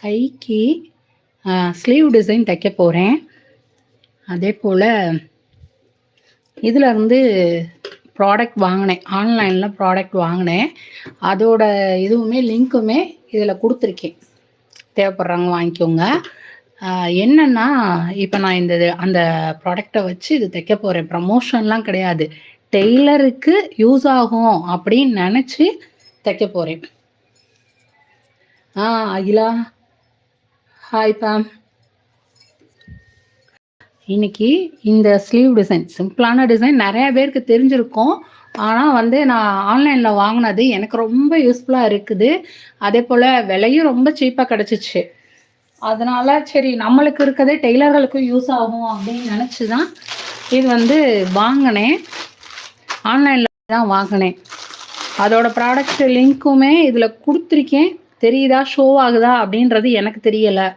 கைக்கு sleeve design தைக்க போகிறேன் அதே போல் இதில் இருந்து ப்ராடக்ட் வாங்கினேன். ஆன்லைனில் ப்ராடக்ட் வாங்கினேன். அதோட இதுவுமே லிங்க்குமே இதில் கொடுத்துருக்கேன். தேவைப்படுறவங்க வாங்கிக்கோங்க. என்னென்னா என்னன்னா இப்போ நான் இந்த இது- அந்த ப்ராடக்டை வச்சு இது தைக்க போகிறேன் ப்ரமோஷன்லாம் கிடையாது. டெய்லருக்கு யூஸ் ஆகும் அப்படின்னு நினச்சி தைக்க போகிறேன் ஆ அகிலா ஹாய் பாம் இன்னைக்கு இந்த ஸ்லீவ் டிசைன் சிம்பிளான டிசைன் நிறைய பேருக்கு தெரிஞ்சிருக்கும். ஆனால் வந்து நான் ஆன்லைனில் வாங்கினது எனக்கு ரொம்ப யூஸ்ஃபுல்லாக இருக்குது. அதே போல் விலையும் ரொம்ப சீப்பாக கிடச்சிச்சு. அதனால சரி நம்மளுக்கு இருக்கிறதே டெய்லர்களுக்கும் யூஸ் ஆகும் அப்படின்னு நினச்சி தான் இது வந்து வாங்கினேன். ஆன்லைனில் தான் வாங்கினேன். அதோட ப்ராடக்ட் லிங்க்குமே இதில் கொடுத்துருக்கேன். தெரியுதா? ஷோ ஆகுதா? அப்படின்றது எனக்கு தெரியலை.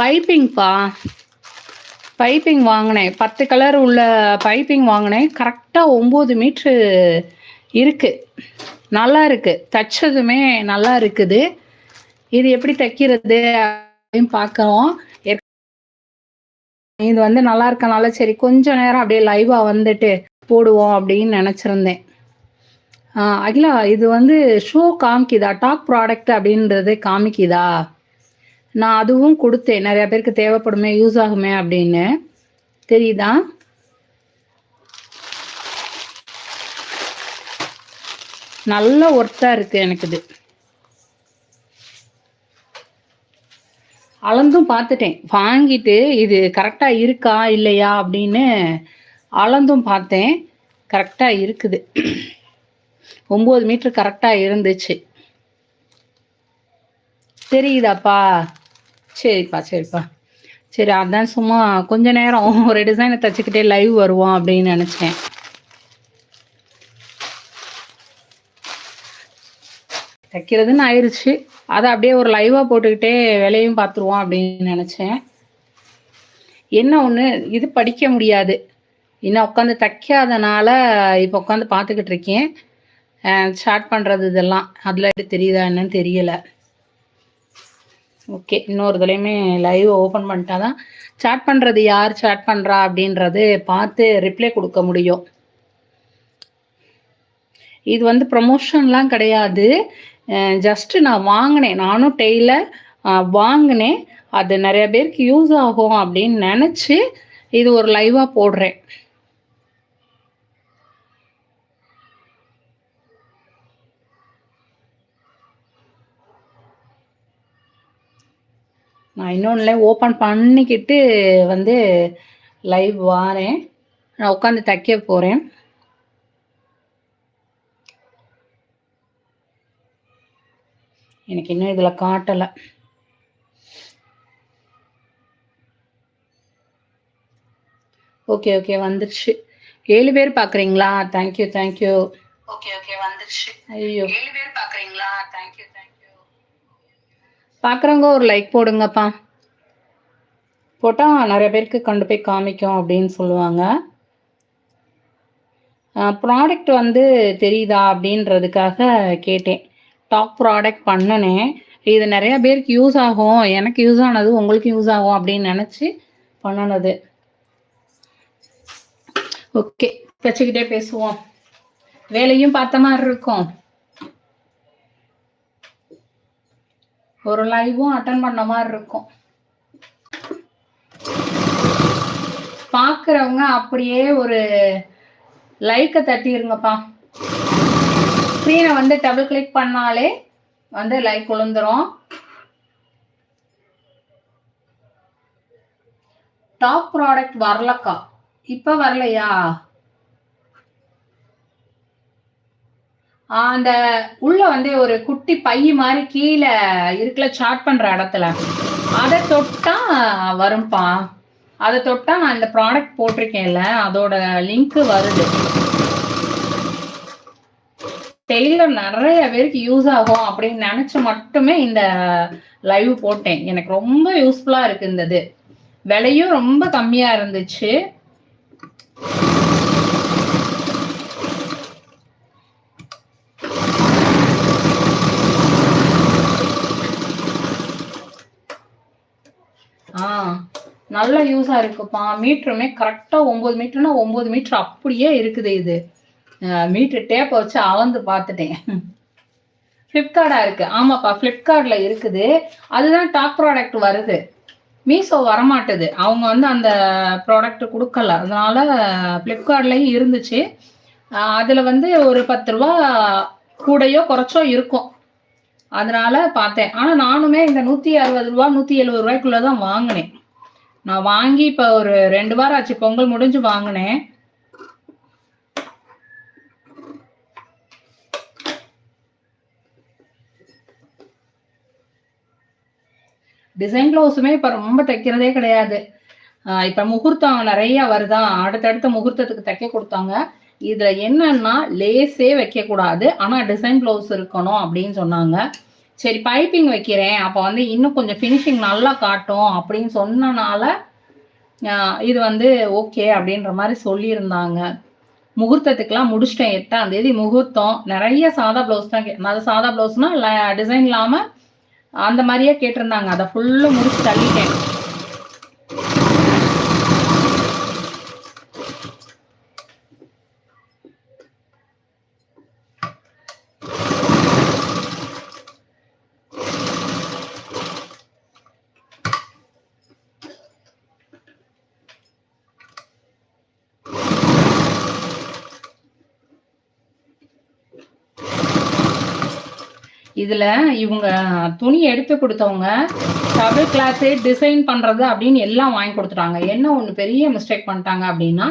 பைப்பிங்ப்பா பைப்பிங் வாங்கினேன். பத்து கலர் உள்ள பைப்பிங் வாங்கினேன். கரெக்டாக ஒம்பது மீட்ரு இருக்குது நல்லா இருக்குது தைச்சதுமே நல்லா இருக்குது. இது எப்படி தைக்கிறது அப்படின்னு பார்க்கவும் இது வந்து நல்லா இருக்கனால சரி கொஞ்சம் நேரம் அப்படியே லைவாக வந்துட்டு போடுவோம் அப்படின்னு நினச்சிருந்தேன். அகிலா இது வந்து ஷோ காமிக்குதா? டாக் ப்ராடக்ட் அப்படின்றது காமிக்குதா? நான் அதுவும் கொடுத்தேன். நிறைய பேருக்கு தேவைப்படுமே யூஸ் ஆகுமே அப்படின்னு. தெரியுதா? நல்ல ஒர்த்தாக இருக்குது எனக்கு இது. அளந்தும் பார்த்துட்டேன். வாங்கிட்டு இது கரெக்டாக இருக்கா இல்லையா அப்படின்னு அளந்தும் பார்த்தேன். கரெக்டாக இருக்குது. ஒம்பது மீட்டர் கரெக்டாக இருந்துச்சு. தெரியுதாப்பா? சரிப்பா சரிப்பா. சரி அதான் சும்மா கொஞ்ச நேரம் ஒரு டிசைனை தச்சுக்கிட்டே லைவ் வருவோம் அப்படின்னு நினச்சேன். தைக்கிறதுன்னு ஆயிடுச்சு அதை அப்படியே ஒரு லைவாக போட்டுக்கிட்டே வேலையும் பார்த்துருவோம் அப்படின்னு நினச்சேன். என்ன ஒன்று இது படிக்க முடியாது. இன்னும் உட்காந்து தைக்காதனால இப்போ உட்காந்து பார்த்துக்கிட்டு இருக்கேன். ஸ்டார்ட் பண்ணுறது இதெல்லாம். அதில் தெரியுதா என்னன்னு தெரியலை. ஓகே இன்னொரு இதுலையுமே லைவ் ஓப்பன் பண்ணிட்டா தான் சாட் பண்ணுறது யார் சாட் பண்ணுறா அப்படின்றது பார்த்து ரிப்ளை கொடுக்க முடியும். இது வந்து ப்ரமோஷன்லாம் கிடையாது. ஜஸ்ட்டு நான் வாங்கினேன். நானும் டெய்லர் வாங்கினேன். அது நிறைய பேருக்கு யூஸ் ஆகும் அப்படின்னு நினச்சி இது ஒரு லைவாக போடுறேன். நான் இன்னொன்றுல ஓப்பன் பண்ணிக்கிட்டு வந்து லைவ் வாரேன். நான் உட்காந்து தைக்க போகிறேன் எனக்கு இன்னும் இதில் காட்டலை. ஓகே ஓகே வந்துருச்சு. ஏழு பேர் பார்க்குறீங்களா தேங்க்யூ தேங்க்யூ ஓகே ஓகே வந்துருச்சு. ஐயோ. ஏழு பேர் தேங்க்யூ பார்க்குறவங்க ஒரு லைக் போடுங்கப்பா. போட்டால் நிறைய பேருக்கு கொண்டு போய் காமிக்கும் அப்படின்னு சொல்லுவாங்க. ப்ராடக்ட் வந்து தெரியுதா அப்படின்றதுக்காக கேட்டேன். டாப் ப்ராடக்ட் பண்ணினேன். இது நிறைய பேருக்கு யூஸ் ஆகும். எனக்கு யூஸ் ஆனது உங்களுக்கு யூஸ் ஆகும் அப்படின்னு நினச்சி பண்ணினது. ஓகே வச்சுக்கிட்டே பேசுவோம். வேலையும் பார்த்த மாதிரி இருக்கும். ஒரு லைவும் அட்டன் பண்ண மாதிரி இருக்கும். பார்க்குறவங்க அப்படியே ஒரு லைக்கை தட்டிருங்கப்பா. ஸ்க்ரீனை வந்து டபுள் கிளிக் பண்ணாலே வந்து லைக் விழுந்துரும் டாப் ப்ராடக்ட் வரலக்கா. இப்போ வரலையா? அந்த உள்ள வந்து ஒரு குட்டி பை மாதிரி கீழே இருக்குல்ல சாட் பண்ற இடத்துல. அதை தொட்டா வரும்பா. அதை தொட்டா நான் இந்த ப்ராடக்ட் போட்டிருக்கேன்ல அதோட லிங்க் வருது. டெய்லர் நிறைய பேருக்கு யூஸ் ஆகும் அப்படின்னு நினைச்சு மட்டுமே இந்த லைவ் போட்டேன். எனக்கு ரொம்ப யூஸ்ஃபுல்லா இருக்கு இந்த இது. விலையும் ரொம்ப கம்மியா இருந்துச்சு. நல்ல யூஸாக இருக்குப்பா. மீட்டருமே கரெக்டாக ஒம்பது மீட்டர்னா ஒம்பது மீட்டர் அப்படியே இருக்குது இது. மீட்ரு டேப்பை வச்சு அளந்து பார்த்துட்டேன். ஃப்ளிப்கார்ட்டாக இருக்குது ஆமாப்பா ஃப்ளிப்கார்ட்டில் இருக்குது. அதுதான் டாப் ப்ராடக்ட் வருது. மீஷோ வரமாட்டுது. அவங்க வந்து அந்த ப்ராடக்ட் கொடுக்கல. அதனால ஃப்ளிப்கார்ட்லேயும் இருந்துச்சு. அதில் வந்து ஒரு பத்து ரூபா கூடையோ குறைச்சோ இருக்கும். அதனால பார்த்தேன். ஆனால் நானுமே இந்த நூற்றி அறுபது ரூபா நூற்றி எழுபது ரூபாய்க்குள்ளே தான் வாங்கினேன். நான் வாங்கி இப்போ ஒரு ரெண்டு வாரம் ஆச்சு பொங்கல் முடிஞ்சு வாங்கினேன். டிசைன் ப்ளவுஸுமே இப்போ ரொம்ப தைக்கிறதே கிடையாது. இப்போ முகூர்த்தம் நிறைய வருதா? அடுத்தடுத்த முகூர்த்தத்துக்கு தைக்க கொடுத்தாங்க. இதுல என்னன்னா லேஸே வைக்கக்கூடாது. ஆனா டிசைன் ப்ளவுஸ் இருக்கணும் அப்படின்னு சொன்னாங்க. சரி பைப்பிங் வைக்கிறேன். அப்போ வந்து இன்னும் கொஞ்சம் ஃபினிஷிங் நல்லா காட்டும் அப்படின்னு சொன்னனால இது வந்து ஓகே அப்படின்ற மாதிரி சொல்லியிருந்தாங்க. முகூர்த்தத்துக்கெல்லாம் முடிச்சிட்டேன் எட்டாம் தேதி முகூர்த்தம். நிறைய சாதா ப்ளவுஸ் தான் அது சாதா ப்ளவுஸ்னா டிசைன் இல்லாமல் அந்த மாதிரியே கேட்டிருந்தாங்க. அதை ஃபுல்லும் முடிச்சு தள்ளிட்டேன். இதில் இவங்க துணி எடுத்து கொடுத்தவங்க டபுள் கிளாஸு டிசைன் பண்ணுறது அப்படின்னு எல்லாம் வாங்கி கொடுத்துட்டாங்க. என்ன ஒன்று பெரிய மிஸ்டேக் பண்ணிட்டாங்க அப்படின்னா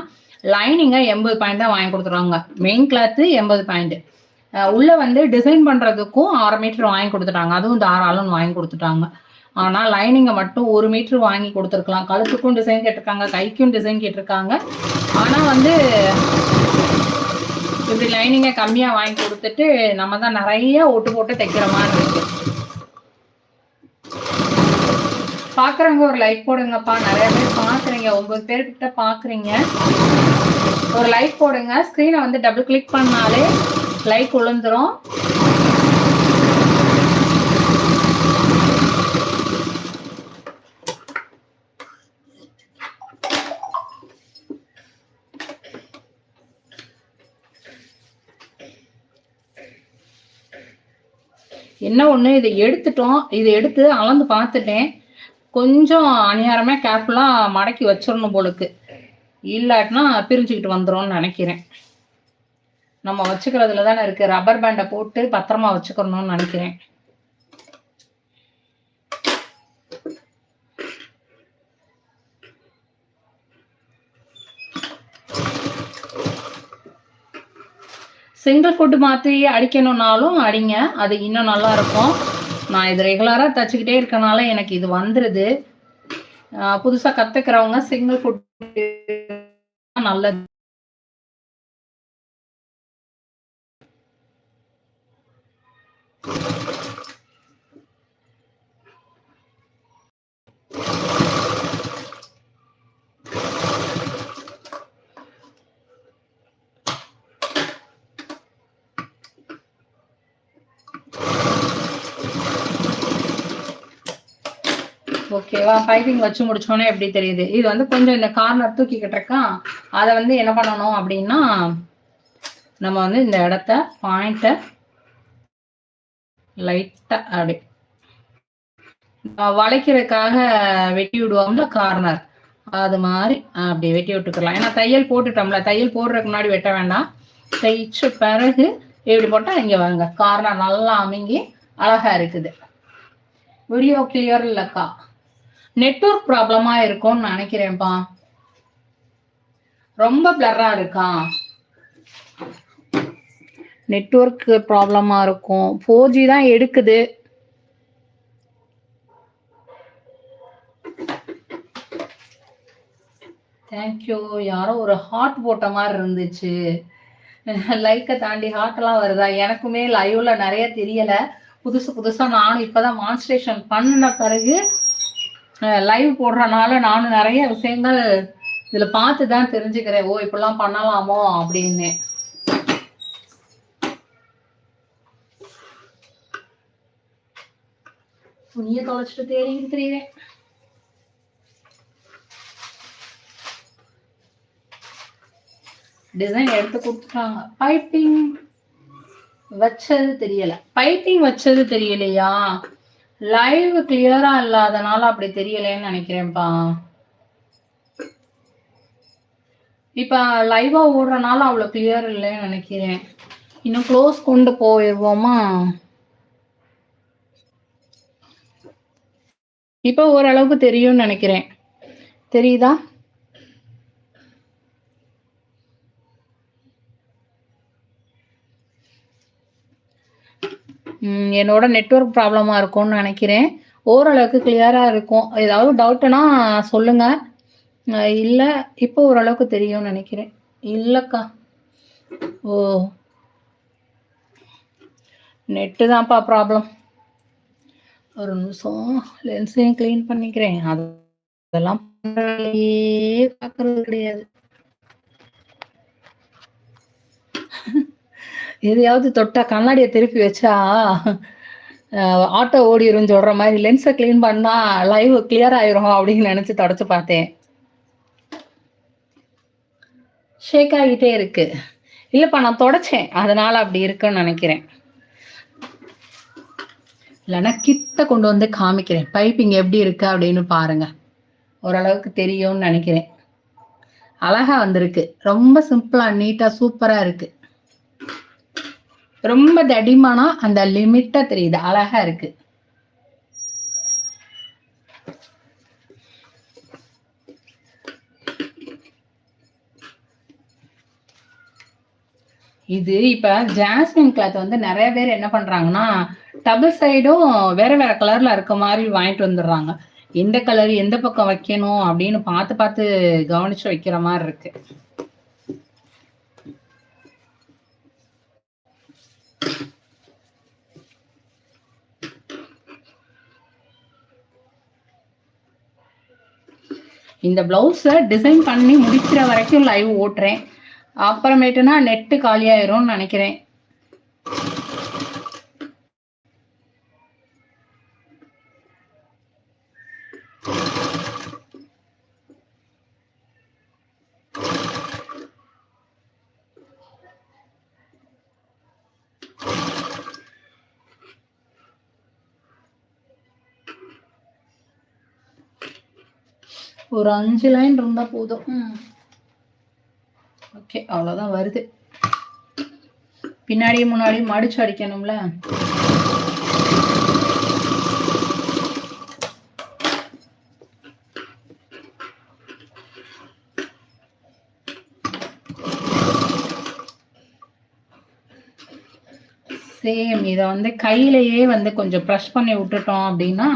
லைனிங்கை எண்பது பாயிண்ட் தான் வாங்கி கொடுத்துருவாங்க. மெயின் கிளாத்து எண்பது பாயிண்ட் உள்ளே வந்து டிசைன் பண்ணுறதுக்கும் ஆறு மீட்டர் வாங்கி கொடுத்துட்டாங்க. அதுவும் தாராளம் வாங்கி கொடுத்துட்டாங்க. ஆனால் லைனிங்கை மட்டும் ஒரு மீட்டர் வாங்கி கொடுத்துருக்கலாம். கழுத்துக்கும் டிசைன் கேட்டிருக்காங்க கைக்கும் டிசைன் கேட்டிருக்காங்க. ஆனால் வந்து இப்படி லைனிங்கை கம்மியாக வாங்கி கொடுத்துட்டு நம்ம தான் நிறைய ஓட்டு போட்டு தைக்கிற மாதிரி இருக்கு. பார்க்குறவங்க ஒரு லைக் போடுங்கப்பா. நிறைய பேர் பார்க்குறீங்க ஒன்பது பேர்கிட்ட பார்க்குறீங்க ஒரு லைக் போடுங்க. ஸ்க்ரீனை வந்து டபுள் கிளிக் பண்ணாலே லைக் விழுந்துரும் என்ன ஒன்று இதை எடுத்துட்டோம். இதை எடுத்து அளந்து பார்த்துட்டேன். கொஞ்சம் அநியாரமே கேர்ஃபுல்லாக மடக்கி வச்சிடணும் போலுக்கு. இல்லாட்டினா பிரிஞ்சுக்கிட்டு வந்துடும் நினைக்கிறேன். நம்ம வச்சுக்கிறதுல தானே இருக்குது ரப்பர் பேண்டை போட்டு பத்திரமா வச்சுக்கணும்னு நினைக்கிறேன். சிங்கிள் ஃபுட்டு மாற்றி அடிக்கணும்னாலும் அடிங்க. அது இன்னும் நல்லா இருக்கும் நான் இது ரெகுலராக தச்சுக்கிட்டே இருக்கனால எனக்கு இது வந்துடுது புதுசாக கற்றுக்கிறவங்க சிங்கிள் ஃபுட் நல்லது. ஓகேவா பைப்பிங் வச்சு முடிச்சோன்னே எப்படி தெரியுது? இது வந்து கொஞ்சம் இந்த கார்னர் தூக்கிக்கிட்டு இருக்கான் அதை வந்து என்ன பண்ணணும் அப்படின்னா நம்ம வந்து இந்த இடத்த பாயிண்ட்டை லைட்டாக அப்படி. வளைக்கிறதுக்காக வெட்டி விடுவோம்ல கார்னர் அது மாதிரி அப்படி வெட்டி விட்டுக்கலாம். ஏன்னா தையல் போட்டுட்டோம்ல. தையல் போடுறதுக்கு முன்னாடி வெட்ட வேண்டாம். தைச்ச பிறகு எப்படி போட்டால் இங்கே வாங்க. கார்னர் நல்லா அமைங்கி அழகாக இருக்குது. வீடியோ கிளியர் இல்லைக்கா? நெட்ஒர்க் ப்ராப்ளமா இருக்கும்னு நினைக்கிறேன்ப்பா ரொம்ப பிளரா இருக்கா? நெட்ஒர்க் ப்ராப்ளமா இருக்கும். ஃபோர் ஜி தான் எடுக்குது. தேங்க்யூ யாரோ ஒரு ஹார்ட் போட்ட மாதிரி இருந்துச்சு. லைக்கை தாண்டி ஹார்ட்லாம் வருதா? எனக்குமே லைவ்ல நிறைய தெரியல. புதுசு புதுசா நானும் இப்பதான் மான்ஸ்ட்ரேஷன் பண்ணின பிறகு லைவ் போடுறனால நானும் நிறைய விஷயங்கள் இதுல பார்த்து தான் தெரிஞ்சுக்கிறேன். ஓ இப்படிலாம் பண்ணலாமோ அப்படின்னு. துணியை தொலைச்சிட்டு தெரியும் தெரியுறேன். டிசைன் எடுத்து கொடுத்துட்டாங்க. பைப்பிங் வச்சது தெரியல. பைப்பிங் வச்சது தெரியலையா? லைவ் கிளியரா இல்லாதனால அப்படி தெரியலைன்னு நினைக்கிறேன்ப்பா. இப்ப லைவா ஓடுறனால அவ்வளவு கிளியர் இல்லைன்னு நினைக்கிறேன். இன்னும் க்ளோஸ் கொண்டு போயிடுவோமா? இப்போ ஓரளவுக்கு தெரியும்னு நினைக்கிறேன். தெரியுதா? என்னோட நெட்வொர்க் ப்ராப்ளமாக இருக்கும்னு நினைக்கிறேன். ஓரளவுக்கு கிளியராக இருக்கும். ஏதாவது டவுட்டுனா சொல்லுங்க. இல்லை இப்போ ஓரளவுக்கு தெரியும்னு நினைக்கிறேன். இல்லைக்கா. ஓ. நெட்டு தான்ப்பா ப்ராப்ளம் ஒரு நிமிஷம் லென்ஸையும் க்ளீன் பண்ணிக்கிறேன். அது அதெல்லாம் பார்க்கறது கிடையாது. எதையாவது தொட்டா கண்ணாடியை திருப்பி வச்சா ஆட்டோ ஓடிடும் சொல்ற மாதிரி லென்ஸை க்ளீன் பண்ணா லைவ் கிளியர் ஆயிரும் அப்படின்னு நினைச்சு தொடச்சு பார்த்தேன். ஷேக் ஆகிட்டே இருக்கு. இல்லப்பா நான் தொடச்சேன். அதனால அப்படி இருக்குன்னு நினைக்கிறேன். இல்லைன்னா கிட்ட கொண்டு வந்து காமிக்கிறேன். பைப்பிங் எப்படி இருக்கு அப்படின்னு பாருங்க. ஓரளவுக்கு தெரியும்னு நினைக்கிறேன். அழகா வந்திருக்கு. ரொம்ப சிம்பிளா நீட்டா சூப்பரா இருக்கு. ரொம்ப தடிமானா அந்த லிமிட்டா தெரியுது. அழகா இருக்கு. இது இப்ப ஜாஸ்மின் கிளாத் வந்து நிறைய பேர் என்ன பண்றாங்கன்னா டபுள் சைடும் வேற வேற கலர்ல இருக்க மாதிரி வாங்கிட்டு வந்துடுறாங்க. எந்த கலர் எந்த பக்கம் வைக்கணும் அப்படின்னு பார்த்து பார்த்து கவனிச்சு வைக்கிற மாதிரி இருக்கு. இந்த பிளவுஸை டிசைன் பண்ணி முடிக்கிற வரைக்கும் லைவ் ஓட்டுறேன். அப்புறமேட்டுனா நெட்டு காலியாயிரும்னு நினைக்கிறேன். ஒரு அஞ்சு லைன் இருந்தா போதும். ஓகே அவ்வளோதான் வருது. பின்னாடி முன்னாடி மடிச்சு அடிக்கணும்ல? சேம் இதை வந்து கையிலேயே வந்து கொஞ்சம் ப்ரெஷ் பண்ணி விட்டுட்டோம் அப்படின்னா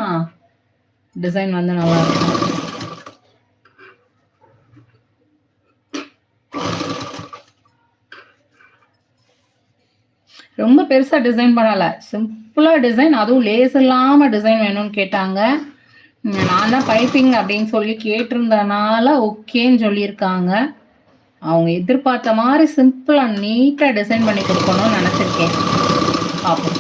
டிசைன் வந்து நல்லா இருக்கும். பெருசாக டிசைன் பண்ணலை. சிம்பிளாக டிசைன் அதுவும் லேஸ் இல்லாமல் டிசைன் வேணும்னு கேட்டாங்க. நான் தான் பைப்பிங் அப்படின்னு சொல்லி கேட்டிருந்தனால ஓகேன்னு சொல்லியிருக்காங்க. அவங்க எதிர்பார்த்த மாதிரி சிம்பிளாக நீட்டாக டிசைன் பண்ணி கொடுக்கணும்னு நினச்சிருக்கேன். பார்ப்போம்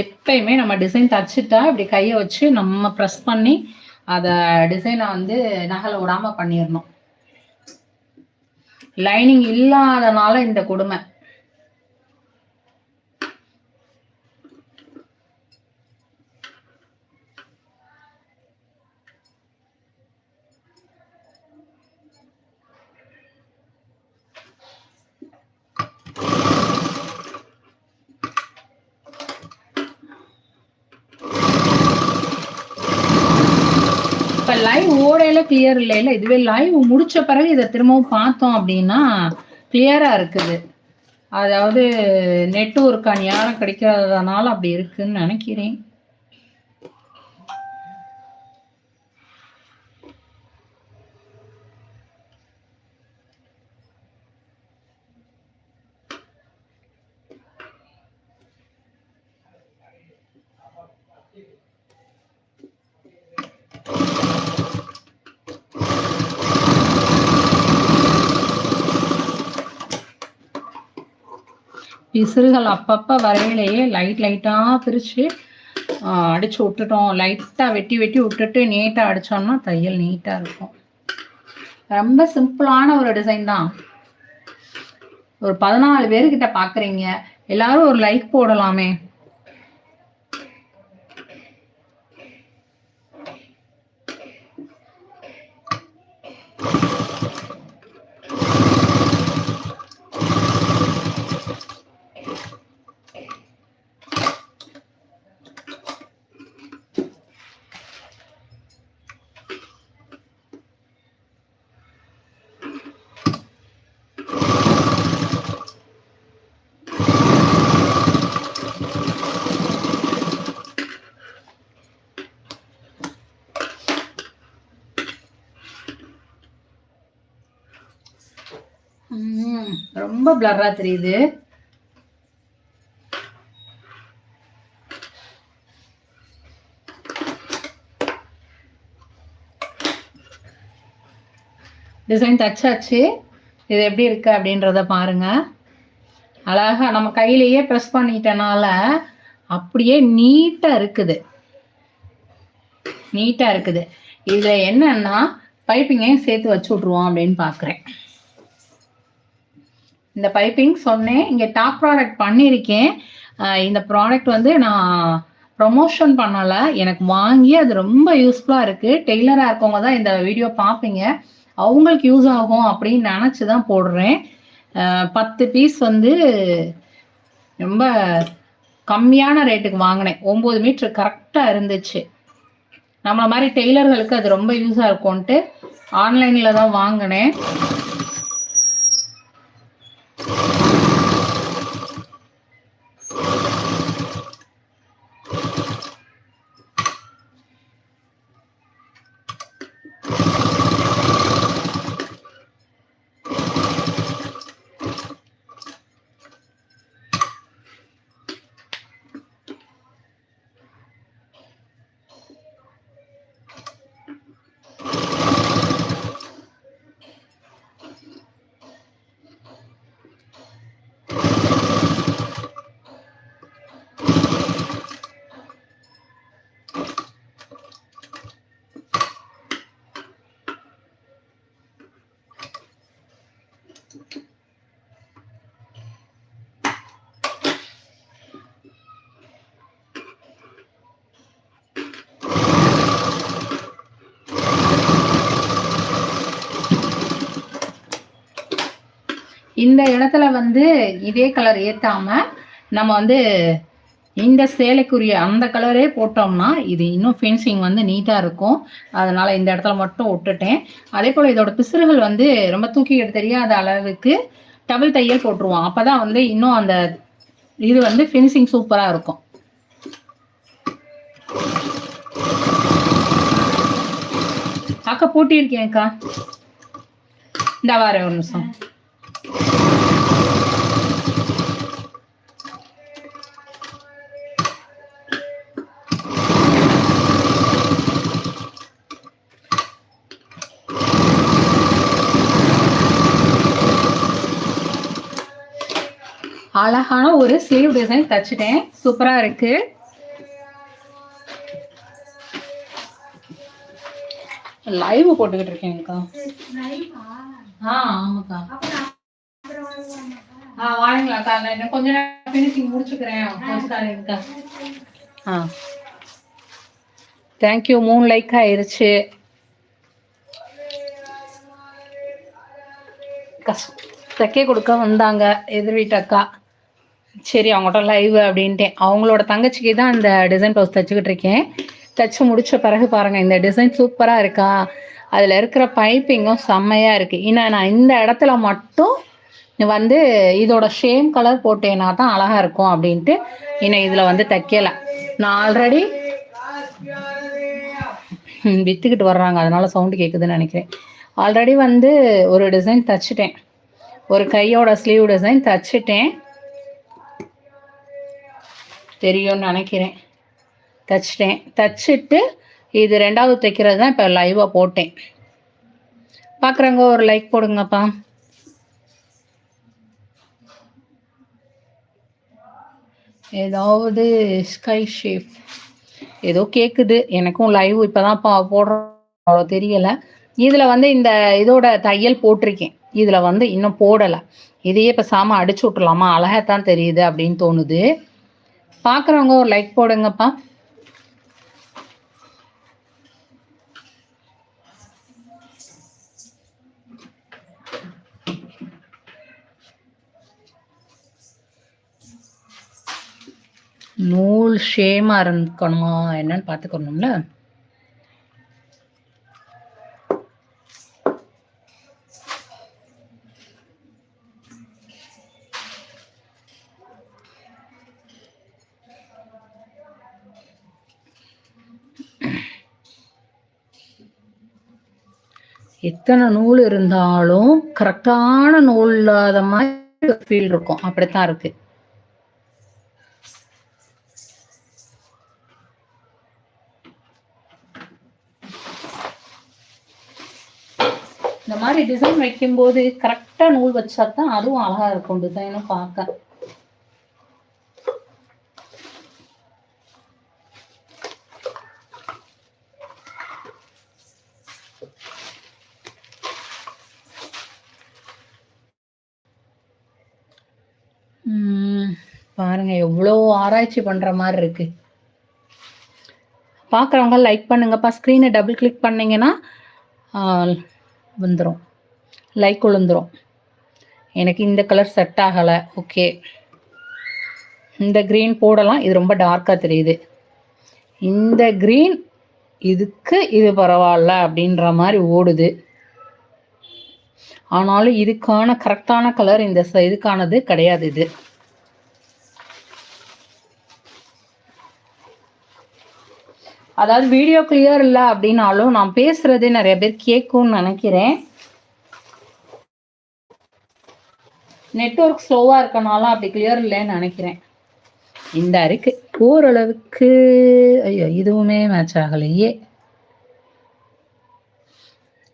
எப்பயுமே நம்ம டிசைன் தச்சுட்டா இப்படி கையை வச்சு நம்ம ப்ரெஸ் பண்ணி அதை டிசைனை வந்து நகலை விடாமல் பண்ணிடணும். லைனிங் இல்லாதனால இந்த கொடுமை. லைவ் ஓடையில கிளியர் இல்லைல்ல இதுவே லைவ் முடிச்ச பிறகு இதை திரும்பவும் பார்த்தோம் அப்படின்னா கிளியரா இருக்குது. அதாவது நெட்ஒர்க் யாரும் கிடைக்காததுனால அப்படி இருக்குன்னு நினைக்கிறேன். பிசுறுகள் அப்பப்ப வரையிலேயே லைட் லைட்டாக பிரித்து அடித்து விட்டுட்டோம். லைட்டாக வெட்டி வெட்டி விட்டுட்டு நீட்டாக அடித்தோம்னா தையல் நீட்டாக இருக்கும். ரொம்ப சிம்பிளான ஒரு டிசைன் தான். ஒரு பதினாலு பேர்கிட்ட பார்க்குறீங்க எல்லாரும் ஒரு லைக் போடலாமே ம், பிளர்ரா தெரியுது. டிசைன் தச்சாச்சு இது எப்படி இருக்கு அப்படின்றத பாருங்க. அழகா நம்ம கையிலேயே ப்ரெஸ் பண்ணிட்டனால அப்படியே நீட்டாக இருக்குது. நீட்டாக இருக்குது. இதில் என்னன்னா பைப்பிங்கையும் சேர்த்து வச்சு விட்ருவோம் அப்படின்னு பார்க்குறேன் இந்த பைப்பிங் சொன்னேன். இங்கே டாப் ப்ராடக்ட் பண்ணியிருக்கேன். இந்த ப்ராடக்ட் வந்து நான் ப்ரொமோஷன் பண்ணலை. எனக்கு வாங்கி அது ரொம்ப யூஸ்ஃபுல்லாக இருக்குது டெய்லராக இருக்கவங்க தான் இந்த வீடியோ பார்ப்பீங்க. அவங்களுக்கு யூஸ் ஆகும் அப்படின்னு நினச்சி தான் போடுறேன். பத்து பீஸ் வந்து ரொம்ப கம்மியான ரேட்டுக்கு வாங்கினேன். ஒம்பது மீட்ரு கரெக்டாக இருந்துச்சு. நம்மளை மாதிரி டெய்லர்களுக்கு அது ரொம்ப யூஸாக இருக்கும்ன்ட்டு ஆன்லைனில் தான் வாங்கினேன். இந்த இடத்துல வந்து இதே கலர் ஏற்றாம நம்ம வந்து இந்த சேலைக்குரிய அந்த கலரே போட்டோம்னா இது இன்னும் ஃபென்சிங் வந்து நீட்டாக இருக்கும். அதனால் இந்த இடத்துல மட்டும் விட்டுட்டேன் அதே போல் இதோட பிசுறுகள் வந்து ரொம்ப தூக்கிக்கிட்டு தெரியாத அளவுக்கு டபுள் தையல் போட்டுருவோம். அப்பதான் வந்து இன்னும் அந்த இது வந்து ஃபினிஷிங் சூப்பராக இருக்கும். அக்கா போட்டியிருக்கேன்க்கா இந்த வாரேன் ஒரு நிமிஷம். அழகான ஒரு ஸ்லீவ் டிசைன் தச்சுட்டேன். சூப்பரா இருக்கு. லைவ் போட்டுக்கிட்டு இருக்கேன்க்கா ஆ ஆமாக்கா. ஆ வாங்கலாம்க்கா நான் இன்னும் கொஞ்ச நேரம் ஃபினிஷிங் முடிச்சுக்கிறேன். ஆ. தேங்க்யூ மூணு லைக் ஆயிருச்சு. கஸ் தைக்க கொடுக்க வந்தாங்க எதிர் வீட்டு அக்கா. சரி அவங்கள்ட்ட லைவ் அப்படின்ட்டேன். அவங்களோட தங்கச்சிக்கு தான் இந்த டிசைன் ப்ளவுஸ் தைச்சிக்கிட்டு இருக்கேன். தைச்சு முடிச்ச பிறகு பாருங்க இந்த டிசைன் சூப்பராக இருக்கா? அதில் இருக்கிற பைப்பிங்கும் செம்மையாக இருக்குது ஏன்னா நான் இந்த இடத்துல மட்டும் வந்து இதோட ஷேம் கலர் போட்டேன்னா தான் அழகாக இருக்கும் அப்படின்ட்டு இன்னும் இதில் வந்து தைக்கல. நான் ஆல்ரெடி வித்துக்கிட்டு வர்றாங்க. அதனால சவுண்டு கேட்குதுன்னு நினைக்கிறேன். ஆல்ரெடி வந்து ஒரு டிசைன் தச்சுட்டேன். ஒரு கையோட ஸ்லீவ் டிசைன் தச்சுட்டேன். தெரியும்னு நினைக்கிறேன். தச்சிட்டேன். தச்சுட்டு இது ரெண்டாவது தைக்கிறது தான் இப்போ லைவாக போட்டேன். பார்க்குறவங்க ஒரு லைக் போடுங்கப்பா. ஏதாவது ஸ்கை ஷேப் ஏதோ கேட்குது எனக்கும் லைவ் இப்போ தான் பா போடுறோம். அவ்வளோ தெரியலை. இதில் வந்து இந்த இதோட தையல் போட்டிருக்கேன். இதில் வந்து இன்னும் போடலை. இதையே இப்போ சாம அடிச்சு விட்றலாமா அழகாக தான் தெரியுது அப்படின்னு தோணுது. பார்க்குறவங்க ஒரு லைக் போடுங்கப்பா. நூல் ஷேமா இருக்கணுமா? என்னன்னு பார்த்துக்கணும்ல. எத்தனை நூல் இருந்தாலும் கரெக்டான நூல் இல்லாத மாதிரி ஃபீல் இருக்கும். அப்படித்தான் இருக்கு. இந்த மாதிரி டிசைன் வைக்கும்போது கரெக்டா நூல் வச்சா தான் அதுவும் அழகா இருக்கும் டிசைனும் பார்க்க. பாருங்க எவ்வளோ ஆராய்ச்சி பண்ற மாதிரி இருக்கு. பார்க்குறவங்க லைக் பண்ணுங்கப்பா. ஸ்க்ரீனை டபுள் கிளிக் பண்ணீங்கன்னா வந்துடும் லைக் விழுந்துரும். எனக்கு இந்த கலர் செட் ஆகலை. ஓகே இந்த க்ரீன் போடலாம். இது ரொம்ப டார்க்காக தெரியுது. இந்த க்ரீன் இதுக்கு இது பரவாயில்ல அப்படின்ற மாதிரி ஓடுது. ஆனாலும் இதுக்கான கரெக்டான கலர் இந்த இதுக்கானது கிடையாது இது. அதாவது வீடியோ கிளியர் இல்லை அப்படின்னாலும் நான் பேசுறது நிறைய பேர் கேட்கும்னு நினைக்கிறேன். நெட்வொர்க் ஸ்லோவாக இருக்கனால அப்படி கிளியர் இல்லைன்னு நினைக்கிறேன். இந்த இருக்கு ஓரளவுக்கு ஐயோ இதுவுமே மேட்ச் ஆகலையே.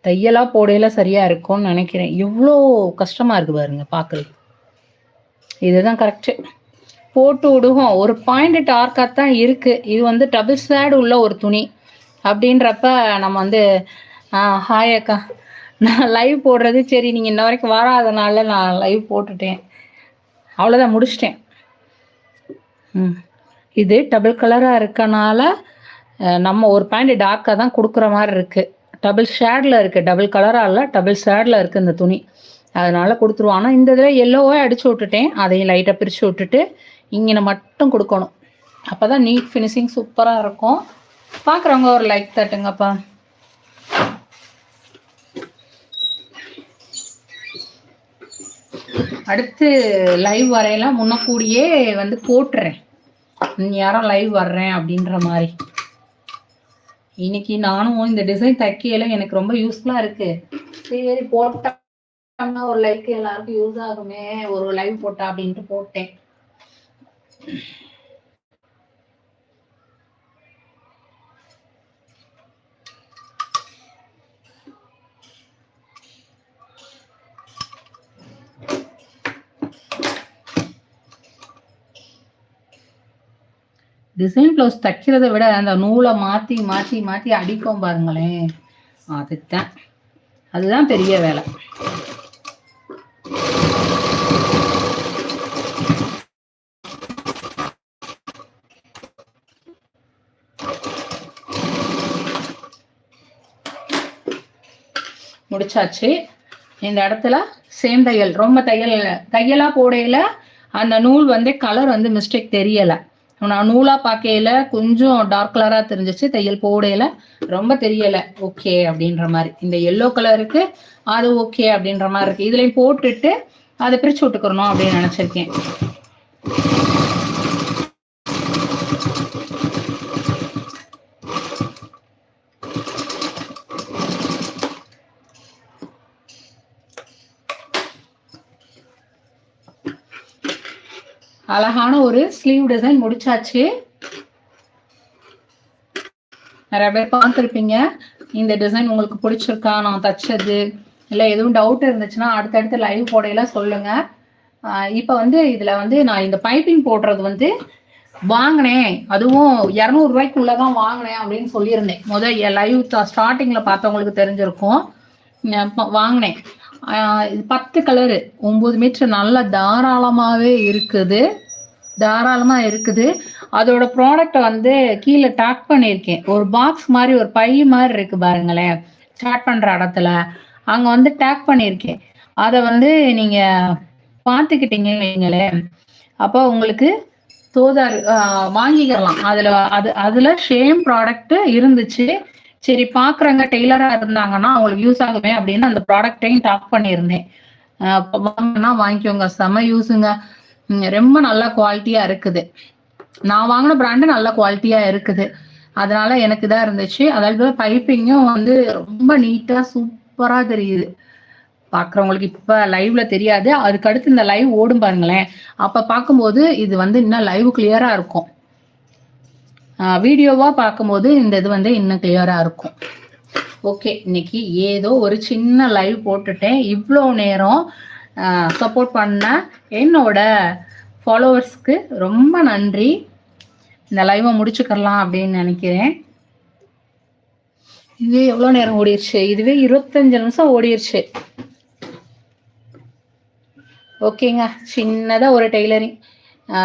தையலாக போடையில சரியா இருக்கும்னு நினைக்கிறேன். இவ்வளோ கஷ்டமா இருக்கு பாருங்க பார்க்கறது இதுதான் கரெக்டு போட்டு விடுவோம். ஒரு பாயிண்ட் டார்க்காக தான் இருக்குது இது வந்து டபுள் சேடு உள்ள ஒரு துணி. அப்படின்றப்ப நம்ம வந்து ஹாய் அக்கா. நான் லைவ் போடுறது. சரி நீங்கள் இன்ன வரைக்கும் வராதனால நான் லைவ் போட்டுட்டேன். அவ்வளோதான் முடிச்சிட்டேன். ம். இது டபுள் கலராக இருக்கனால நம்ம ஒரு பேண்ட் டார்க்காக தான் கொடுக்குற மாதிரி இருக்குது டபுள் ஷேடில் இருக்குது டபுள் கலராக இல்லை டபுள் ஷேடில் இருக்குது இந்த துணி. அதனால கொடுத்துருவோம். ஆனால் இந்த இதில் எல்லோவே அடித்து விட்டுட்டேன். அதையும் லைட்டாக பிரித்து விட்டுட்டு இங்கே மட்டும் கொடுக்கணும். அப்போ தான் நீட் ஃபினிஷிங் சூப்பராக இருக்கும். பார்க்குறவங்க ஒரு லைக் தட்டுங்கப்பா. அடுத்து லைவ் வரையெல்லாம் முன்னக்கூடியே வந்து போட்டுறேன். யாரும் லைவ் வர்றேன் அப்படின்ற மாதிரி. இன்னைக்கு நானும் இந்த டிசைன் தைக்கையில எனக்கு ரொம்ப யூஸ்ஃபுல்லாக இருக்கு. சரி போட்டாங்கன்னா ஒரு லைக் எல்லாருக்கும் யூஸ் ஆகுமே. ஒரு லைவ் போட்டா அப்படின்ட்டு போட்டேன். டிசைன் ப்ளவுஸ் தைக்கிறத விட அந்த நூலை மாற்றி மாற்றி மாற்றி அடிப்போம் பாருங்களேன். அதுதான். அதுதான் பெரிய வேலை. முடிச்சாச்சு. இந்த இடத்துல சேம் தையல் ரொம்ப தையல் தையலா போடையில அந்த நூல் வந்து கலர் வந்து மிஸ்டேக் தெரியல. நான் நூலா பார்க்கையில கொஞ்சம் டார்க் கலரா தெரிஞ்சிச்சு தையல் போடையில ரொம்ப தெரியல. ஓகே அப்படின்ற மாதிரி. இந்த எல்லோ கலருக்கு அது ஓகே அப்படின்ற மாதிரி இருக்கு. இதுலயும் போட்டுட்டு அதை பிரிச்சு விட்டுக்கிறணும் அப்படின்னு நினைச்சிருக்கேன். அழகான ஒரு ஸ்லீவ் டிசைன் முடிச்சாச்சு. நிறைய பேர் பார்த்துருப்பீங்க. இந்த டிசைன் உங்களுக்கு பிடிச்சிருக்கா? நான் தச்சது. இல்லை எதுவும் டவுட் இருந்துச்சுன்னா அடுத்தடுத்து லைவ் போடையில சொல்லுங்க. இப்போ வந்து இதில் வந்து நான் இந்த பைப்பிங் போடுறது வந்து வாங்கினேன். அதுவும் இரநூறுவாய்க்குள்ளே தான் வாங்கினேன் அப்படின்னு சொல்லியிருந்தேன். முதல் லைவ் ஸ்டார்டிங்கில் பார்த்தவங்களுக்கு தெரிஞ்சிருக்கும். வாங்கினேன். பத்து கலரு ஒம்பது மீட்டர் நல்லா தாராளமாகவே இருக்குது. தாராளமாக இருக்குது. அதோட ப்ராடக்ட்டை வந்து கீழே டேக் பண்ணியிருக்கேன். ஒரு பாக்ஸ் மாதிரி ஒரு பை மாதிரி இருக்குது பாருங்களேன். ஸ்டார்ட் பண்ணுற இடத்துல. அங்கே வந்து டேக் பண்ணியிருக்கேன். அதை வந்து நீங்கள் பார்த்துக்கிட்டீங்க வைங்களேன். அப்போ உங்களுக்கு தோதார் வாங்கிக்கலாம். அதில் அது அதில் ஷேம் ப்ராடக்ட்டு இருந்துச்சு. சரி பாக்குறாங்க டெய்லராக இருந்தாங்கன்னா அவங்களுக்கு யூஸ் ஆகுமே அப்படின்னு அந்த ப்ராடக்டையும் டாக் பண்ணியிருந்தேன். வாங்கினா வாங்கிக்கோங்க. செம யூஸுங்க ரொம்ப நல்ல குவாலிட்டியாக இருக்குது. நான் வாங்கின பிராண்டு நல்ல குவாலிட்டியாக இருக்குது. அதனால எனக்கு இதாக இருந்துச்சு. அதாவது பைப்பிங்கும் வந்து ரொம்ப நீட்டாக சூப்பராக தெரியுது. பார்க்குறவங்களுக்கு இப்போ லைவ்ல தெரியாது. அதுக்கு அடுத்து இந்த லைவ் ஓடும் பாருங்களேன். அப்போ பார்க்கும்போது இது வந்து இன்னும் லைவ் கிளியரா இருக்கும். வீடியோவாக பார்க்கும்போது இந்த இது வந்து இன்னும் கிளியராக இருக்கும். ஓகே இன்னைக்கு ஏதோ ஒரு சின்ன லைவ் போட்டுட்டேன். இவ்வளோ நேரம் சப்போர்ட் பண்ண என்னோட ஃபாலோவர்ஸ்க்கு ரொம்ப நன்றி. இந்த லைவை முடிச்சுக்கலாம் அப்படின்னு நினைக்கிறேன். இதுவே எவ்வளோ நேரம் ஓடிருச்சு? இதுவே இருபத்தஞ்சு நிமிஷம் ஓடிருச்சு. ஓகேங்க சின்னதாக ஒரு டெய்லரிங்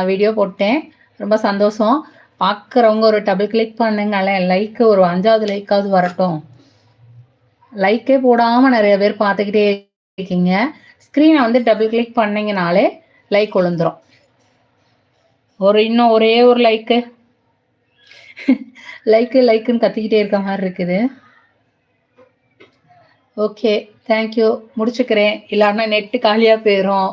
வீடியோ போட்டேன். ரொம்ப சந்தோஷம். பார்க்குறவங்க ஒரு டபுள் கிளிக் பண்ணுங்களேன். லைக்கு ஒரு அஞ்சாவது லைக்காவது வரட்டும். லைக்கே போடாமல் நிறைய பேர் பார்த்துக்கிட்டே இருக்கீங்க. ஸ்க்ரீனை வந்து டபுள் கிளிக் பண்ணிங்கனாலே லைக் விழுந்துரும் ஒரு இன்னும் ஒரே ஒரு லைக்கு லைக்கு லைக்குன்னு கத்திக்கிட்டே இருக்க மாதிரி இருக்குது. ஓகே தேங்க்யூ முடிச்சுக்கிறேன். இல்லைன்னா நெட்டு காலியாக போயிடும்